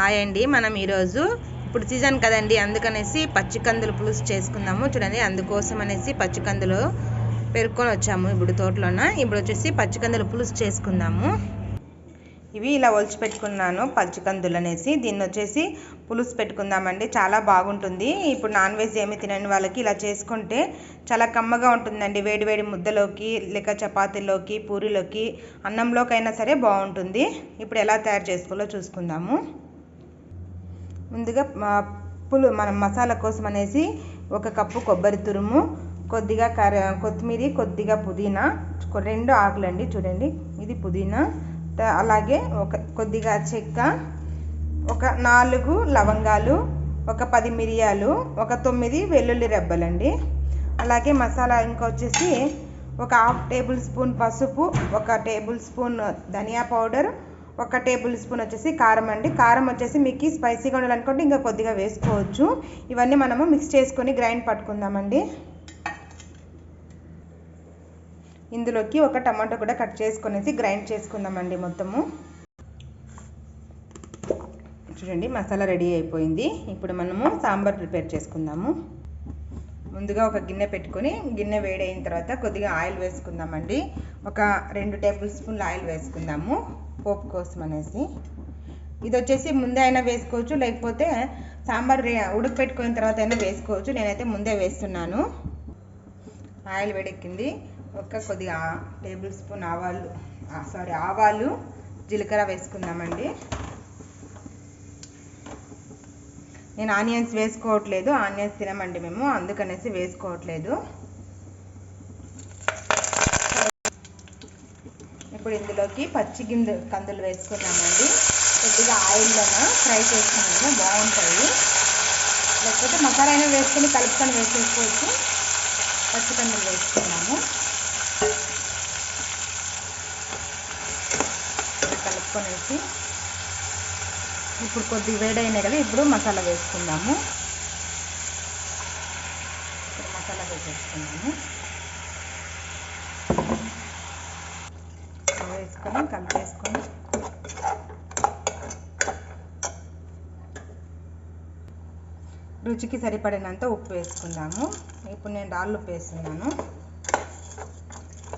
Hi అండి. మనం ఈరోజు ఇప్పుడు సీజన్ కదండి అందుకనేసి పచ్చికందులు పులుసు చేసుకుందాము. చూడండి అందుకోసం అనేసి పచ్చికందులు పెరుక్కొని వచ్చాము ఇప్పుడు తోటలోన. ఇప్పుడు వచ్చేసి పచ్చికందులు పులుసు చేసుకుందాము. ఇవి ఇలా ఒలిచి పెట్టుకున్నాను పచ్చికందులు అనేసి దీన్ని వచ్చేసి పులుసు పెట్టుకుందామండి. చాలా బాగుంటుంది. ఇప్పుడు నాన్ వెజ్ ఏమి తినని వాళ్ళకి ఇలా చేసుకుంటే చాలా కమ్మగా ఉంటుందండి. వేడివేడి ముద్దలోకి లేక చపాతీలోకి పూరీలోకి అన్నంలోకైనా సరే బాగుంటుంది. ఇప్పుడు ఎలా తయారు చేసుకోవాలో చూసుకుందాము. ముందుగా పులు మనం మసాలా కోసం అనేసి ఒక కప్పు కొబ్బరి తురుము కొద్దిగా కర కొత్తిమీర కొద్దిగా పుదీనా రెండు ఆకులండి చూడండి ఇది పుదీనా. అలాగే ఒక కొద్దిగా చెక్క ఒక నాలుగు లవంగాలు ఒక పది మిరియాలు ఒక తొమ్మిది వెల్లుల్లి రెబ్బలండి. అలాగే మసాలా ఇంకా వచ్చేసి ఒక హాఫ్ టేబుల్ స్పూన్ పసుపు ఒక టేబుల్ స్పూన్ ధనియా పౌడర్ ఒక టేబుల్ స్పూన్ వచ్చేసి కారం అండి. కారం వచ్చేసి మీకు స్పైసీగా ఉండాలనుకుంటే ఇంకా కొద్దిగా వేసుకోవచ్చు. ఇవన్నీ మనము మిక్స్ చేసుకొని గ్రైండ్ పట్టుకుందామండి. ఇందులోకి ఒక టమాటో కూడా కట్ చేసుకునేసి గ్రైండ్ చేసుకుందామండి మొత్తము. చూడండి మసాలా రెడీ అయిపోయింది. ఇప్పుడు మనము సాంబార్ ప్రిపేర్ చేసుకుందాము. ముందుగా ఒక గిన్నె పెట్టుకొని గిన్నె వేడైన తర్వాత కొద్దిగా ఆయిల్ వేసుకుందామండి. ఒక రెండు టేబుల్ స్పూన్లు ఆయిల్ వేసుకుందాము. పోపు కోసం అనేసి. ఇది వచ్చేసి ముందే అయినా వేసుకోవచ్చు లేకపోతే సాంబార్ రే ఉడకపెట్టుకున్న తర్వాత అయినా వేసుకోవచ్చు. నేనైతే ముందే వేస్తున్నాను. ఆయిల్ వేడెక్కింది. ఒక కొద్దిగా టేబుల్ స్పూన్ ఆవాలు సారీ ఆవాలు జీలకర్ర వేసుకుందామండి. నేను ఆనియన్స్ వేసుకోవట్లేదు ఆనియన్స్ తినమండి మేము అందుకనేసి వేసుకోవట్లేదు. ఇప్పుడు ఇందులోకి పచ్చి గింజ కందులు వేసుకున్నామండి. కొద్దిగా ఆయిల్లోన ఫ్రై చేసుకున్నాము బాగుంటాయి. లేకపోతే మసాలా అయినా వేసుకొని కలుపుకొని వేసేసుకోవచ్చు. పచ్చి కందులు వేసుకున్నాము. ఇలా కలుపుకొనేసి ఇప్పుడు కొద్దిగా వేడైనాయి కదా ఇప్పుడు మసాలా వేసుకుందాము. ఇప్పుడు మసాలా వేసేసుకున్నాము. వేసుకొని కలిపేసుకొని రుచికి సరిపడినంత ఉప్పు వేసుకుందాము ఇప్పుడు నేను రాళ్ళు ఉప్పు వేస్తున్నాను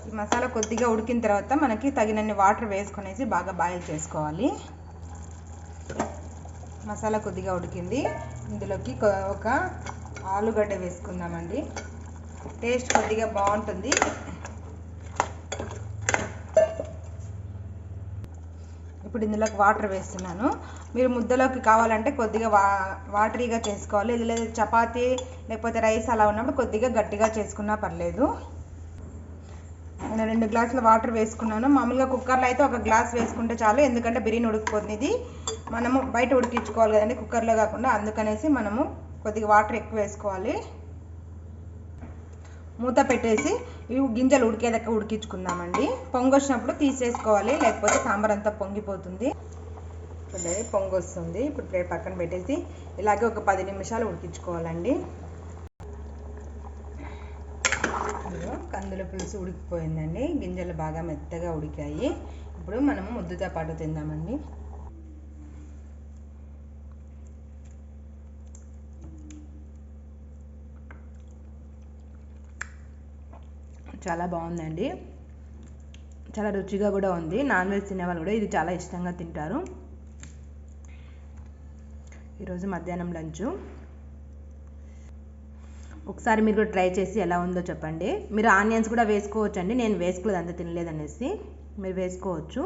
ఈ మసాలా కొద్దిగా ఉడికిన తర్వాత మనకి తగినన్ని వాటర్ వేసుకునేసి బాగా బాయిల్ చేసుకోవాలి మసాలా కొద్దిగా ఉడికింది ఇందులోకి ఒక ఆలుగడ్డ వేసుకుందామండి టేస్ట్ కొద్దిగా బాగుంటుంది ఇప్పుడు ఇందులోకి వాటర్ వేస్తున్నాను. మీరు ముద్దలోకి కావాలంటే కొద్దిగా వా వాటరీగా చేసుకోవాలి. ఇది లేదు చపాతీ లేకపోతే రైస్ అలా ఉన్నప్పుడు కొద్దిగా గట్టిగా చేసుకున్నా పర్లేదు. నేను రెండు గ్లాసుల వాటర్ వేసుకున్నాను. మామూలుగా కుక్కర్లో అయితే ఒక గ్లాస్ వేసుకుంటే చాలు ఎందుకంటే బిర్యానీ ఉడికిపోతుంది మనము బయట ఉడికించుకోవాలి కదండి కుక్కర్లో కాకుండా. అందుకనేసి మనము కొద్దిగా వాటర్ ఎక్కువ వేసుకోవాలి. మూత పెట్టేసి ఇవి గింజలు ఉడికేదాకా ఉడికించుకుందామండి. పొంగొచ్చినప్పుడు తీసేసుకోవాలి లేకపోతే సాంబార్ అంతా పొంగిపోతుంది. చూడండి పొంగొస్తుంది. ఇప్పుడు ప్లేట్ పక్కన పెట్టేసి ఇలాగే ఒక పది నిమిషాలు ఉడికించుకోవాలండి. కందుల పులుసు ఉడికిపోయిందండి. గింజలు బాగా మెత్తగా ఉడికాయి. ఇప్పుడు మనము ముద్దుతో పాటు తిందామండి. చాలా బాగుందండి. చాలా రుచిగా కూడా ఉంది. నాన్ వెజ్ తినే వాళ్ళు కూడా ఇది చాలా ఇష్టంగా తింటారు. ఈరోజు మధ్యాహ్నం లంచ్. ఒకసారి మీరు కూడా ట్రై చేసి ఎలా ఉందో చెప్పండి. మీరు ఆనియన్స్ కూడా వేసుకోవచ్చు అండి నేను వేసుకోలేదు అంత తినలేదు అనేసి. మీరు వేసుకోవచ్చు.